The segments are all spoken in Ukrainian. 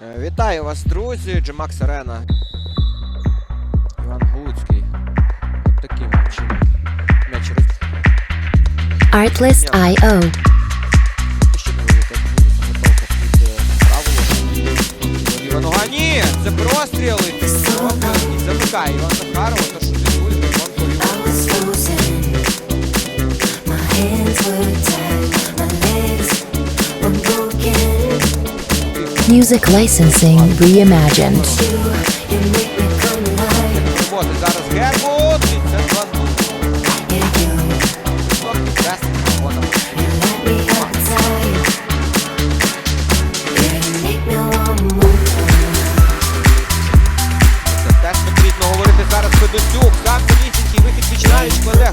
Е, вітаю вас, друзі, Джемакс Арена. Іван Гуцький. От таким чином. Artlist IO. Artlist.io Іван Гані! Це простріли! Замикає Іван Захарова. Music Licensing Reimagined. Зараз гербут, і це два Теж потрібно вихід вічнають, кладе.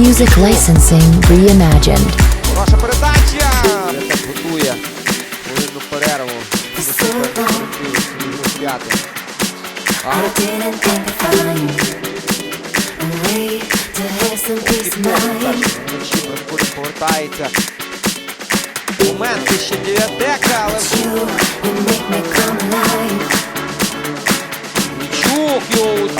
Music Licensing Reimagined. Наша передача! Я готує хвилинну перерву. Свято. Повертається момент ще дев'ятека, але Чув його